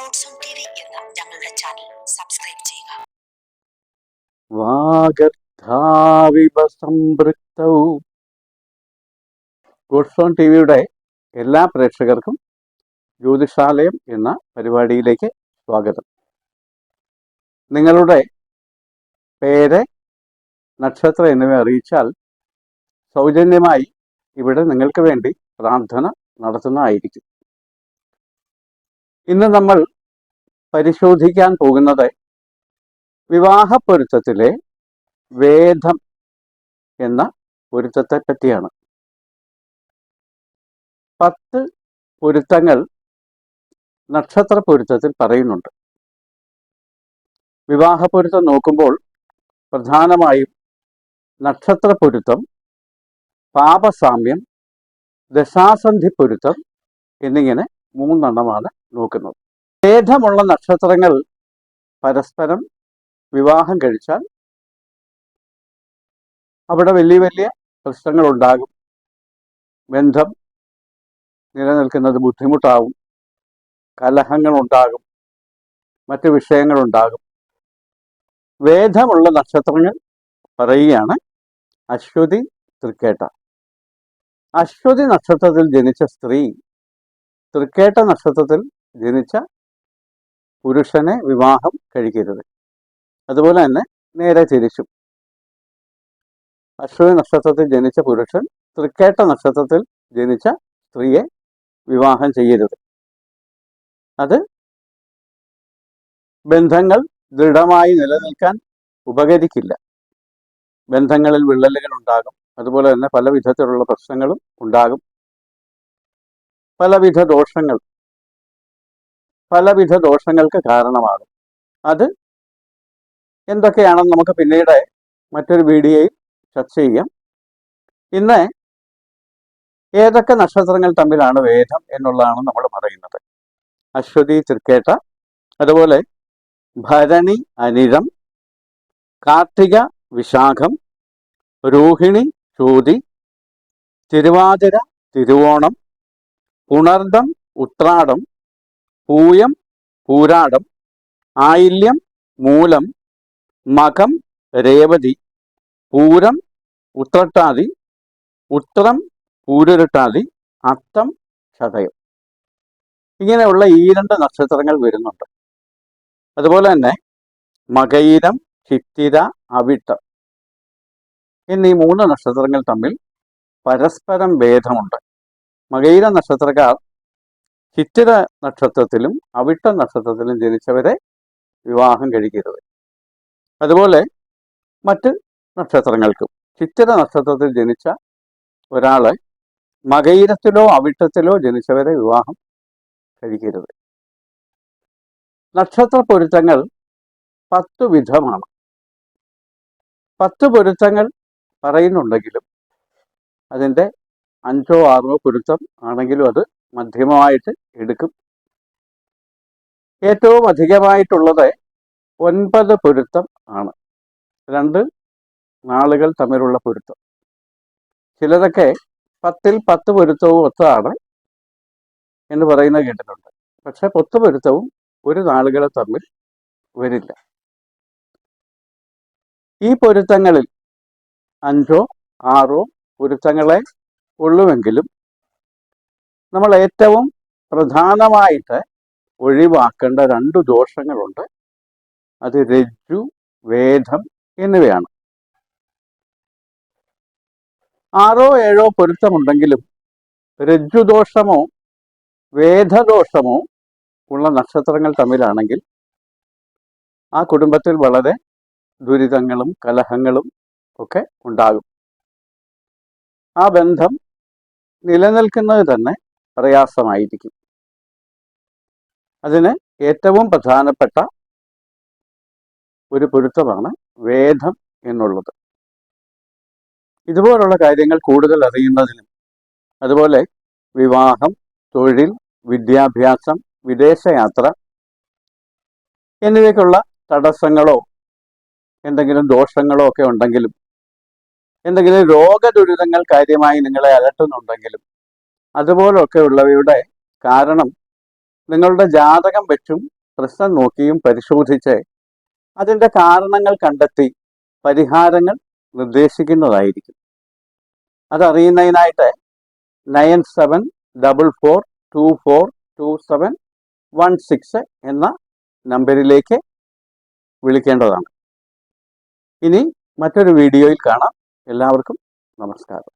On T V എന്ന ഞങ്ങളുടെ channel subscribe ചെയ്യുക വാഗർത്ഥാവിവ സംപൃക്തൗ ഗുഡ്സോൺ ടി വിയുടെ എല്ലാ പ്രേക്ഷകർക്കും ജ്യോതിഷാലയം എന്ന പരിപാടിയിലേക്ക് സ്വാഗതം. നിങ്ങളുടെ പേര് നക്ഷത്രം എന്നിവ അറിയിച്ചാൽ സൗജന്യമായി ഇവിടെ നിങ്ങൾക്ക് വേണ്ടി പ്രാർത്ഥന നടത്തുന്നതായിരിക്കും. ഇന്ന് നമ്മൾ പരിശോധിക്കാൻ പോകുന്നത് വിവാഹ പൊരുത്തത്തിലെ വേദം എന്ന പൊരുത്തത്തെ പറ്റിയാണ്. പത്ത് പൊരുത്തങ്ങൾ നക്ഷത്ര പൊരുത്തത്തിൽ പറയുന്നുണ്ട്. വിവാഹ പൊരുത്തം നോക്കുമ്പോൾ പ്രധാനമായും നക്ഷത്ര പൊരുത്തം പാപസാമ്യം ദശാസന്ധി പൊരുത്തം എന്നിങ്ങനെ മൂന്നെണ്ണമാണ് നോക്കുന്നത്. ഭേദമുള്ള നക്ഷത്രങ്ങൾ പരസ്പരം വിവാഹം കഴിച്ചാൽ അവിടെ വലിയ വലിയ പ്രശ്നങ്ങൾ ഉണ്ടാകും ബന്ധം നിലനിൽക്കുന്നത് ബുദ്ധിമുട്ടാവും. കലഹങ്ങൾ ഉണ്ടാകും മറ്റു വിഷയങ്ങളുണ്ടാകും. വേദമുള്ള നക്ഷത്രങ്ങൾ പറയുകയാണ് അശ്വതി തൃക്കേട്ട. അശ്വതി നക്ഷത്രത്തിൽ ജനിച്ച സ്ത്രീ തൃക്കേട്ട നക്ഷത്രത്തിൽ ജനിച്ച പുരുഷനെ വിവാഹം കഴിക്കരുത്. അതുപോലെ തന്നെ നേരെ തിരിച്ചും. അശ്വതി നക്ഷത്രത്തിൽ ജനിച്ച പുരുഷൻ തൃക്കേട്ട നക്ഷത്രത്തിൽ ജനിച്ച സ്ത്രീയെ വിവാഹം ചെയ്യരുത്. അത് ബന്ധങ്ങൾ ദൃഢമായി നിലനിൽക്കാൻ ഉപകരിക്കില്ല. ബന്ധങ്ങളിൽ വിള്ളലുകൾ ഉണ്ടാകും. അതുപോലെ തന്നെ പല വിധത്തിലുള്ള പ്രശ്നങ്ങളും ഉണ്ടാകും. പലവിധ ദോഷങ്ങൾ പലവിധ ദോഷങ്ങൾക്ക് കാരണമാകും. അത് എന്തൊക്കെയാണെന്ന് നമുക്ക് പിന്നീട് മറ്റൊരു വീഡിയോയിൽ ചർച്ച ചെയ്യാം. ഇന്ന് ഏതൊക്കെ നക്ഷത്രങ്ങൾ തമ്മിലാണ് വേദം എന്നുള്ളതാണ് നമ്മൾ പറയുന്നത്. അശ്വതി തൃക്കേട്ട അതുപോലെ ഭരണി അനിരം കാർത്തിക വിശാഖം രോഹിണി ചോതി തിരുവാതിര തിരുവോണം പുണർദം ഉത്രാടം പൂയം പൂരാടം ആയില്യം മൂലം മകം രേവതി പൂരം ഉത്രട്ടാതി ഉത്രം പൂരുരുട്ടാതി അത്തം ചതയം ഇങ്ങനെയുള്ള ഈ രണ്ട് നക്ഷത്രങ്ങൾ വരുന്നുണ്ട്. അതുപോലെ തന്നെ മകയിരം ചിത്തിര അവിട്ടം. എന്നീ മൂന്ന് നക്ഷത്രങ്ങൾ തമ്മിൽ പരസ്പരം ഭേദമുണ്ട്. മകയിര നക്ഷത്രക്കാർ ചിത്തിര നക്ഷത്രത്തിലും അവിട്ട നക്ഷത്രത്തിലും ജനിച്ചവരെ വിവാഹം കഴിക്കരുത്. അതുപോലെ മറ്റ് നക്ഷത്രങ്ങൾക്കും ചിത്തിര നക്ഷത്രത്തിൽ ജനിച്ച ഒരാളെ മകയിരത്തിലോ അവിട്ടത്തിലോ ജനിച്ചവരെ വിവാഹം കഴിക്കരുത്. നക്ഷത്ര പൊരുത്തങ്ങൾ പത്തു വിധമാണ്. പത്ത് പൊരുത്തങ്ങൾ പറയുന്നുണ്ടെങ്കിലും അതിന്റെ അഞ്ചോ ആറോ പൊരുത്തം ആണെങ്കിലും അത് മധ്യമമായിട്ട് എടുക്കും. ഏറ്റവും അധികമായിട്ടുള്ളത് ഒൻപത് പൊരുത്തം ആണ്. രണ്ട് നാളുകൾ തമ്മിലുള്ള പൊരുത്തം. ചിലതൊക്കെ പത്തിൽ പത്ത് പൊരുത്തവും ഒത്തതാണ് എന്ന് പറയുന്നത് കേട്ടിട്ടുണ്ട്. പക്ഷെ പത്ത് പൊരുത്തവും ഒരു നാളുകളെ തമ്മിൽ വരില്ല. ഈ പൊരുത്തങ്ങളിൽ അഞ്ചോ ആറോ പൊരുത്തങ്ങളെ ഉള്ളുവെങ്കിലും നമ്മൾ ഏറ്റവും പ്രധാനമായിട്ട് ഒഴിവാക്കേണ്ട രണ്ട് ദോഷങ്ങളുണ്ട്. അത് രജ്ജു വേദം എന്നിവയാണ്. ആറോ ഏഴോ പൊരുത്തമുണ്ടെങ്കിലും രജ്ജുദോഷമോ വേദദോഷമോ ഉള്ള നക്ഷത്രങ്ങൾ തമ്മിലാണെങ്കിൽ ആ കുടുംബത്തിൽ വളരെ ദുരിതങ്ങളും കലഹങ്ങളും ഒക്കെ ഉണ്ടാകും. ആ ബന്ധം നിലനിൽക്കുന്നത് തന്നെ പ്രയാസമായിരിക്കും. അതിന് ഏറ്റവും പ്രധാനപ്പെട്ട ഒരു പൊരുത്തമാണ് വേദം എന്നുള്ളത്. ഇതുപോലുള്ള കാര്യങ്ങൾ കൂടുതൽ അറിയുന്നതിനും അതുപോലെ വിവാഹം തൊഴിൽ വിദ്യാഭ്യാസം വിദേശയാത്ര എന്നിവയ്ക്കുള്ള തടസ്സങ്ങളോ എന്തെങ്കിലും ദോഷങ്ങളോ ഒക്കെ ഉണ്ടെങ്കിലും എന്തെങ്കിലും രോഗദുരിതങ്ങൾ കാര്യമായി നിങ്ങളെ അലട്ടുന്നുണ്ടെങ്കിലും അതുപോലൊക്കെ ഉള്ളവയുടെ കാരണം നിങ്ങളുടെ ജാതകം വെച്ചും പ്രശ്നം നോക്കിയും പരിശോധിച്ച് അതിന്റെ കാരണങ്ങൾ കണ്ടെത്തി പരിഹാരങ്ങൾ നിർദ്ദേശിക്കുന്നതായിരിക്കും. അതറിയുന്നതിനായിട്ട് nine seven double four two four two seven one six എന്ന നമ്പറിലേക്ക് വിളിക്കേണ്ടതാണ്. ഇനി മറ്റൊരു വീഡിയോയിൽ കാണാം. എല്ലാവർക്കും നമസ്കാരം.